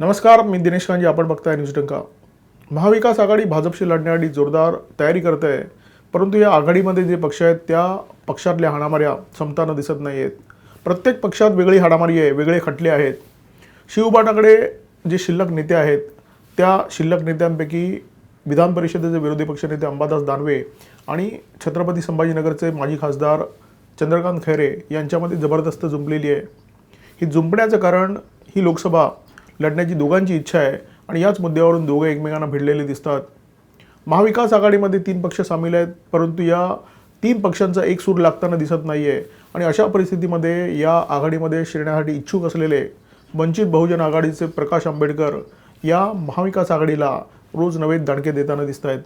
नमस्कार मी दिनेश कांजी आपण बघताय न्यूज टंका महाविकास आघाडी भाजपशी लढण्यासाठी जोरदार तयारी करत आहे. परंतु या आघाडीमध्ये जे पक्ष आहेत त्या पक्षातल्या हाणामाऱ्या संपताना दिसत नाही आहेत प्रत्येक पक्षात वेगळी हाणामारी आहे वेगळे खटले आहेत. शिवबाटाकडे जे शिल्लक नेते आहेत त्या शिल्लक नेत्यांपैकी विधान परिषदेचे विरोधी पक्षनेते अंबादास दानवे आणि छत्रपती संभाजीनगरचे माजी खासदार चंद्रकांत खैरे यांच्यामध्ये जबरदस्त जुंपलेली आहे. ही जुंपण्याचं कारण ही लोकसभा लढण्याची दोघांची इच्छा आहे आणि याच मुद्द्यावरून दोघं एकमेकांना भिडलेले दिसतात. महाविकास आघाडीमध्ये तीन पक्ष सामील आहेत परंतु या तीन पक्षांचा एक सूर लागताना दिसत नाही आहे आणि अशा परिस्थितीमध्ये या आघाडीमध्ये शिरण्यासाठी इच्छुक असलेले वंचित बहुजन आघाडीचे प्रकाश आंबेडकर या महाविकास आघाडीला रोज नवे दणके देताना दिसत आहेत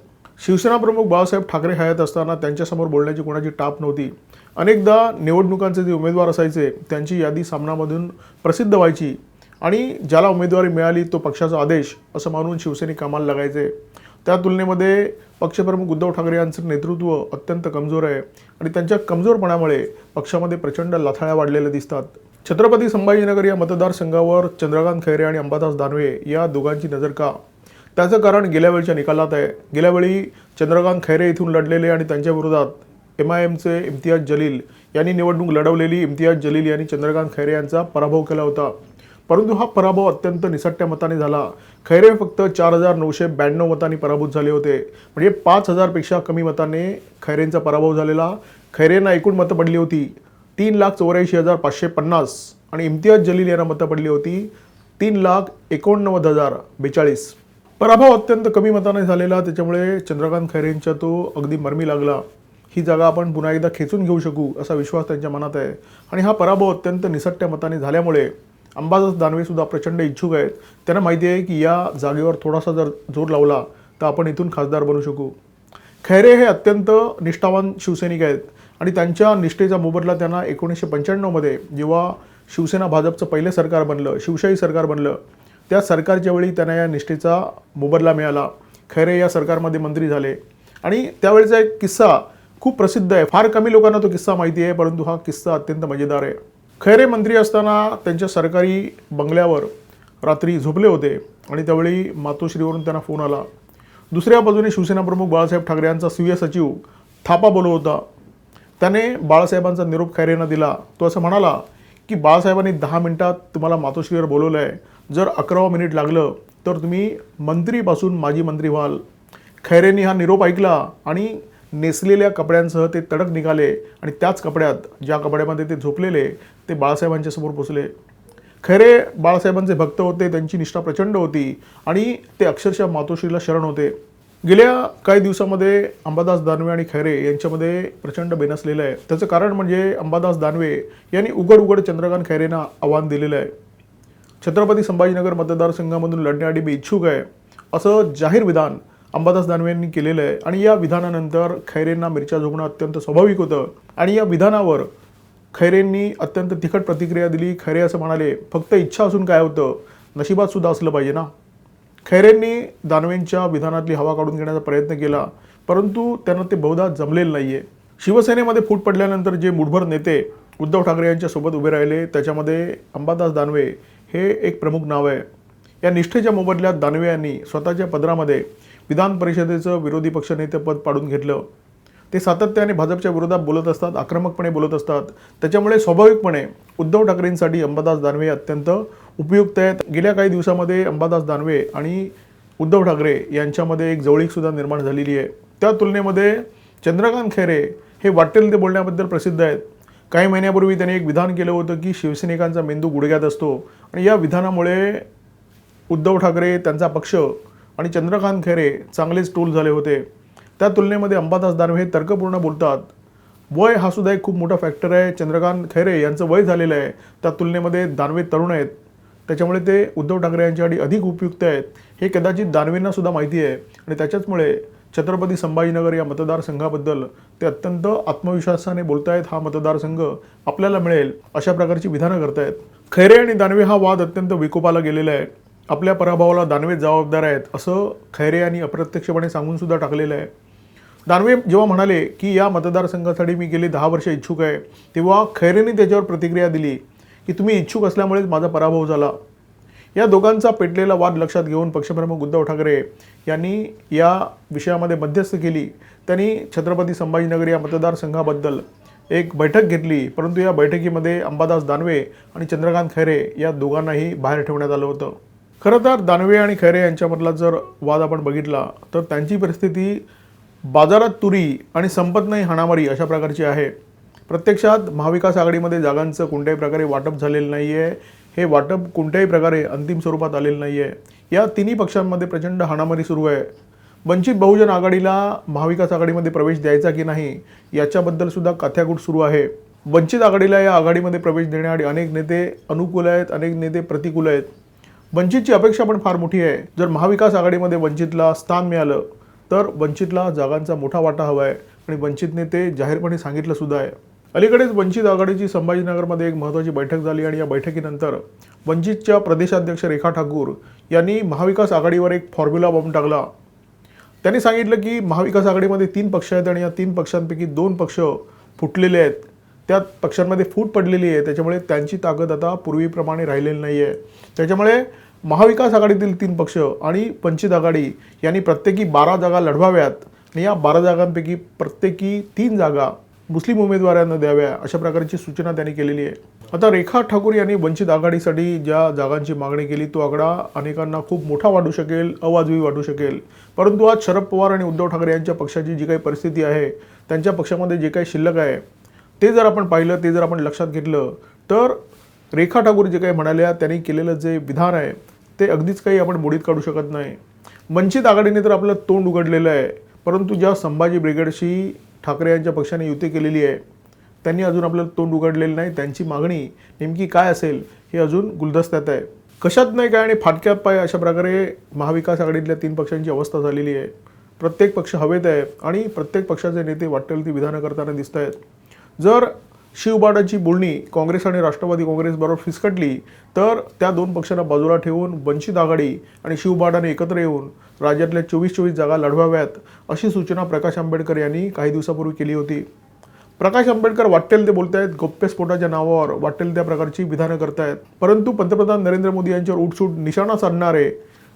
शिवसेना प्रमुख बाळासाहेब ठाकरे हयात असताना त्यांच्यासमोर बोलण्याची कोणाची टाप नव्हती. अनेकदा निवडणुकांचे जे उमेदवार असायचे त्यांची यादी सामनामधून प्रसिद्ध व्हायची आणि ज्याला उमेदवारी मिळाली तो पक्षाचा आदेश असं मानून शिवसैनिक कामाला लागायचे. त्या तुलनेमध्ये पक्षप्रमुख उद्धव ठाकरे यांचं नेतृत्व अत्यंत कमजोर आहे आणि त्यांच्या कमजोरपणामुळे पक्षामध्ये प्रचंड लाथाळ्या वाढलेल्या दिसतात. छत्रपती संभाजीनगर या मतदारसंघावर चंद्रकांत खैरे आणि अंबादास दानवे या दोघांची नजर का? त्याचं कारण गेल्या वेळच्या निकालात आहे. गेल्या वेळी चंद्रकांत खैरे इथून लढलेले आणि त्यांच्या विरोधात एम आय एमचे इम्तियाज जलील यांनी निवडणूक लढवलेली इम्तियाज जलील यांनी चंद्रकांत खैरे यांचा पराभव केला होता. परंतु हा पराभव अत्यंत निसट्ट्या मताने झाला. खैरे फक्त चार हजार नऊशे ब्याण्णव मतांनी पराभूत झाले होते. म्हणजे पाच हजारपेक्षा कमी मताने खैरेंचा पराभव झालेला. खैरेंना एकूण मतं पडली होती. तीन लाख चौऱ्याऐंशी हजार पाचशे पन्नास आणि इम्तियाज जलील यांना मतं पडली होती. तीन लाख एकोणनव्वद हजार बेचाळीस. पराभव अत्यंत कमी मताने झालेला. त्याच्यामुळे चंद्रकांत खैरेंच्या तो अगदी मरमी लागला. ही जागा आपण पुन्हा एकदा खेचून घेऊ शकू असा विश्वास त्यांच्या मनात आहे. आणि हा पराभव अत्यंत निसट्ट्या मताने झाल्यामुळे अंबादास दानवे सुद्धा प्रचंड इच्छुक आहेत. त्यांना माहिती आहे की या जागेवर थोडासा जर जोर लावला तर आपण इथून खासदार बनू शकू. खैरे हे अत्यंत निष्ठावान शिवसैनिक आहेत आणि त्यांच्या निष्ठेचा मोबदला त्यांना एकोणीसशे पंच्याण्णवमध्ये जेव्हा शिवसेना भाजपचं पहिलं सरकार बनलं शिवशाही सरकार बनलं त्या सरकारच्या वेळी त्यांना या निष्ठेचा मोबदला मिळाला. खैरे या सरकारमध्ये मंत्री झाले. आणि त्यावेळेचा एक किस्सा खूप प्रसिद्ध आहे. फार कमी लोकांना तो किस्सा माहिती आहे परंतु हा किस्सा अत्यंत मजेदार आहे. खैरे मंत्री असताना त्यांच्या सरकारी बंगल्यावर रात्री झोपले होते आणि त्यावेळी मातोश्रीवरून त्यांना फोन आला. दुसऱ्या बाजूने शिवसेना प्रमुख बाळासाहेब ठाकरे यांचा स्वीय सचिव थापा बोलत होता. त्याने बाळासाहेबांचा निरोप खैरेंना दिला. तो असं म्हणाला की बाळासाहेबांनी दहा मिनिटात तुम्हाला मातोश्रीवर बोलवलं आहे जर अकरावं मिनिट लागलं तर तुम्ही मंत्रीपासून माजी मंत्री व्हाल. खैरेंनी हा निरोप ऐकला आणि नेसलेल्या कपड्यांसह ते तडक निघाले आणि त्याच कपड्यात ज्या कपड्यामध्ये ते झोपलेले ते बाळासाहेबांच्या समोर पोचले. खैरे बाळासाहेबांचे भक्त होते त्यांची निष्ठा प्रचंड होती आणि ते अक्षरशः मातोश्रीला शरण होते. गेल्या काही दिवसामध्ये अंबादास दानवे आणि खैरे यांच्यामध्ये प्रचंड बेनसलेलं आहे. त्याचं कारण म्हणजे अंबादास दानवे यांनी उघड उघड चंद्रकांत खैरेंना आव्हान दिलेलं आहे. छत्रपती संभाजीनगर मतदारसंघामधून लढण्यासाठी मी इच्छुक आहे. असं जाहीर विधान अंबादास दानवे यांनी केलेलं आहे. आणि या विधानानंतर खैरेंना मिरच्या झोपणं अत्यंत स्वाभाविक होतं. आणि या विधानावर खैरेंनी अत्यंत तिखट प्रतिक्रिया दिली. खैरे असं म्हणाले फक्त इच्छा असून काय होतं? नशिबात सुद्धा असलं पाहिजे ना? खैरेंनी दानवेंच्या विधानातली हवा काढून घेण्याचा प्रयत्न केला परंतु त्यांना ते बहुधा जमलेलं नाही आहे शिवसेनेमध्ये फूट पडल्यानंतर जे मुठभर नेते उद्धव ठाकरे यांच्यासोबत उभे राहिले त्याच्यामध्ये अंबादास दानवे हे एक प्रमुख नाव आहे. या निष्ठेच्या मोबदल्यात दानवे यांनी स्वतःच्या पदरामध्ये विधान परिषदेचं विरोधी पक्षनेतेपद पाडून घेतलं. ते सातत्याने भाजपच्या विरोधात बोलत असतात आक्रमकपणे बोलत असतात. त्याच्यामुळे स्वाभाविकपणे उद्धव ठाकरेंसाठी अंबादास दानवे अत्यंत उपयुक्त आहेत. गेल्या काही दिवसामध्ये अंबादास दानवे आणि उद्धव ठाकरे यांच्यामध्ये एक जवळीकसुद्धा निर्माण झालेली आहे. त्या तुलनेमध्ये चंद्रकांत खैरे हे वाटेल ते बोलण्याबद्दल प्रसिद्ध आहेत. काही महिन्यापूर्वी त्यांनी एक विधान केलं होतं की शिवसैनिकांचा मेंदू गुडघ्यात असतो. आणि या विधानामुळे उद्धव ठाकरे त्यांचा पक्ष आणि चंद्रकांत खैरे चांगलेच टोल झाले होते. त्या तुलनेमध्ये अंबादास दानवे हे तर्कपूर्ण बोलतात. वय हा सुद्धा एक खूप मोठा फॅक्टर आहे. चंद्रकांत खैरे यांचं वय झालेलं आहे. त्या तुलनेमध्ये दानवे तरुण आहेत. त्याच्यामुळे ते उद्धव ठाकरे यांच्यासाठी अधिक उपयुक्त आहेत. हे कदाचित दानवेंना सुद्धा माहिती आहे. आणि त्याच्याचमुळे छत्रपती संभाजीनगर या मतदारसंघाबद्दल ते अत्यंत आत्मविश्वासाने बोलतायत. हा मतदारसंघ आपल्याला मिळेल अशा प्रकारची विधानं करतायत. खैरे आणि दानवे हा वाद अत्यंत विकोपाला गेलेला आहे. आपल्या पराभवाला दानवे जबाबदार आहेत असं खैरे यांनी अप्रत्यक्षपणे सांगून सुद्धा टाकलेलं आहे. दानवे जेव्हा म्हणाले की या मतदारसंघासाठी मी गेले दहा वर्ष इच्छुक आहे तेव्हा खैरेने त्याच्यावर प्रतिक्रिया दिली की तुम्ही इच्छुक असल्यामुळेच माझा पराभव झाला. या दोघांचा पेटलेला वाद लक्षात घेऊन पक्षप्रमुख उद्धव ठाकरे यांनी या विषयामध्ये मध्यस्थ केली. त्यांनी छत्रपती संभाजीनगर या मतदारसंघाबद्दल एक बैठक घेतली परंतु या बैठकीमध्ये अंबादास दानवे आणि चंद्रकांत खैरे या दोघांनाही बाहेर ठेवण्यात आलं होतं. खरं तर दानवे आणि खैरे यांच्यामधला जर वाद आपण बघितला तर त्यांची परिस्थिती बाजारात तुरी आणि संपत नाही हाणामारी अशा प्रकारची आहे. प्रत्यक्षात महाविकास आघाडीमध्ये जागांचं कोणत्याही प्रकारे वाटप झालेलं नाही आहे हे वाटप कोणत्याही प्रकारे अंतिम स्वरूपात आलेलं नाही आहे या तिन्ही पक्षांमध्ये प्रचंड हाणामारी सुरू आहे. वंचित बहुजन आघाडीला महाविकास आघाडीमध्ये प्रवेश द्यायचा की नाही याच्याबद्दल सुद्धा कथ्याकूट सुरू आहे. वंचित आघाडीला या आघाडीमध्ये प्रवेश देण्याआधी अनेक नेते अनुकूल आहेत अनेक नेते प्रतिकूल आहेत. वंचितची अपेक्षा पण फार मोठी आहे. जर महाविकास आघाडीमध्ये वंचितला स्थान मिळालं तर वंचितला जागांचा मोठा वाटा हवा आहे आणि वंचितने ते जाहीरपणे सांगितलं सुद्धा आहे. अलीकडेच वंचित आघाडीची संभाजीनगरमध्ये एक महत्त्वाची बैठक झाली आणि या बैठकीनंतर वंचितच्या प्रदेशाध्यक्ष रेखा ठाकूर यांनी महाविकास आघाडीवर एक फॉर्म्युला बॉम्ब टाकला. त्यांनी सांगितलं की महाविकास आघाडीमध्ये तीन पक्ष आहेत आणि या तीन पक्षांपैकी दोन पक्ष फुटलेले आहेत. त्या पक्षांमध्ये फूट पडलेली आहे. त्याच्यामुळे त्यांची ताकद आता पूर्वीप्रमाणे राहिलेली नाही आहे त्याच्यामुळे महाविकास आघाडीतील तीन पक्ष आणि वंचित आघाडी यांनी प्रत्येकी बारा जागा लढवाव्यात. आणि या बारा जागांपैकी प्रत्येकी तीन जागा मुस्लिम उमेदवारांना द्याव्या अशा प्रकारची सूचना त्यांनी केलेली आहे. आता रेखा ठाकूर यांनी वंचित आघाडीसाठी ज्या जागांची मागणी केली तो आकडा अनेकांना खूप मोठा वाटू शकेल अवाजवी वाटू शकेल. परंतु आज शरद पवार आणि उद्धव ठाकरे यांच्या पक्षाची जी काही परिस्थिती आहे त्यांच्या पक्षामध्ये जे काही शिल्लक आहे ते जर आपण पाहिलं ते जर आपण लक्षात घेतलं तर रेखा ठाकूर जे काही म्हणाल्या त्यांनी केलेलं जे विधान आहे ते अगदीच काही आपण मोडीत काढू शकत नाही. वंचित आघाडीने तर आपलं तोंड उघडलेलं आहे परंतु ज्या संभाजी ब्रिगेडशी ठाकरे यांच्या पक्षाने युती केलेली आहे त्यांनी अजून आपलं तोंड उघडलेलं नाही. त्यांची मागणी नेमकी काय असेल हे अजून गुलदस्त्यात आहे. कशात नाही काय आणि फाटक्यात पाय अशा प्रकारे महाविकास आघाडीतल्या तीन पक्षांची अवस्था झालेली आहे. प्रत्येक पक्ष हवेत आहे आणि प्रत्येक पक्षाचे नेते वाटेल ती विधानं करताना दिसत आहेत जर शिवबाडाची बोलणी काँग्रेस आणि राष्ट्रवादी काँग्रेसबरोबर फिसकटली तर त्या दोन पक्षांना बाजूला ठेवून वंचित आघाडी आणि शिवबाडाने एकत्र येऊन राज्यातल्या चोवीस चोवीस जागा लढवाव्यात अशी सूचना प्रकाश आंबेडकर यांनी काही दिवसापूर्वी केली होती. प्रकाश आंबेडकर वाटेल ते बोलतायत गौप्यस्फोटाच्या नावावर वाटेल त्या प्रकारची विधानं करतायत. परंतु पंतप्रधान नरेंद्र मोदी यांच्यावर उठसूट निशाणा साधणारे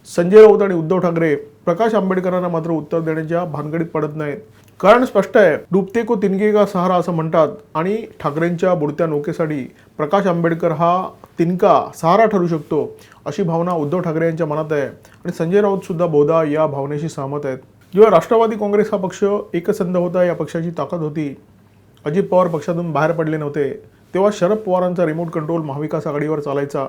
संजय राऊत आणि उद्धव ठाकरे प्रकाश आंबेडकरांना मात्र उत्तर देण्याच्या भानगडीत पडत नाहीत. कारण स्पष्ट आहे डुबते को तिनके का सहारा असं म्हणतात आणि ठाकरेंच्या बुडत्या नौकेसाठी प्रकाश आंबेडकर हा तिनका सहारा ठरू शकतो अशी भावना उद्धव ठाकरे यांच्या मनात आहे आणि संजय राऊत सुद्धा बहुधा या भावनेशी सहमत आहेत. जेव्हा राष्ट्रवादी काँग्रेस हा पक्ष एकसंध होता या पक्षाची ताकद होती. अजित पवार पक्षातून बाहेर पडले नव्हते. तेव्हा शरद पवारांचा रिमोट कंट्रोल महाविकास आघाडीवर चालायचा.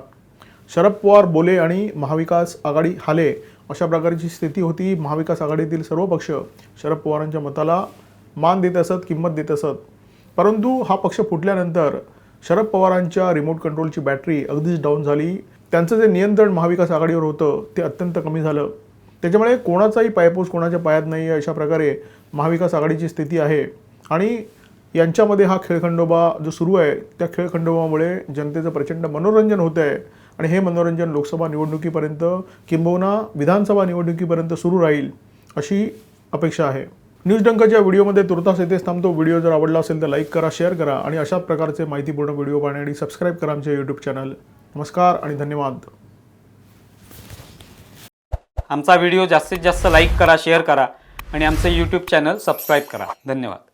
शरद पवार बोले आणि महाविकास आघाडी हाले अशा प्रकारची स्थिती होती. महाविकास आघाडीतील सर्व पक्ष शरद पवारांच्या मताला मान देत असत किंमत देत असत. परंतु हा पक्ष फुटल्यानंतर शरद पवारांच्या रिमोट कंट्रोलची बॅटरी अगदीच डाऊन झाली. त्यांचं जे नियंत्रण महाविकास आघाडीवर होतं ते अत्यंत कमी झालं. त्याच्यामुळे कोणाचाही पायपूस कोणाच्या पायात नाही आहे अशा प्रकारे महाविकास आघाडीची स्थिती आहे. आणि यांच्यामध्ये हा खेळखंडोबा जो सुरू आहे त्या खेळखंडोबामुळे जनतेचं प्रचंड मनोरंजन होतं आहे आणि हे मनोरंजन लोकसभा निवडणुकीपर्यंत किंबहुना विधानसभा निवडणुकीपर्यंत सुरू राहील अशी अपेक्षा आहे. न्यूज डंकाच्या व्हिडिओमध्ये तुर्तास येथेच थांबतो. व्हिडिओ जर आवडला असेल तर लाईक करा शेअर करा आणि अशाच प्रकारचे माहितीपूर्ण व्हिडिओ पाहण्यासाठी सबस्क्राईब करा आमचे यूट्यूब चॅनल नमस्कार आणि धन्यवाद. आमचा व्हिडिओ जास्तीत जास्त लाईक करा शेअर करा आणि आमचं यूट्यूब चॅनल सबस्क्राईब करा. धन्यवाद.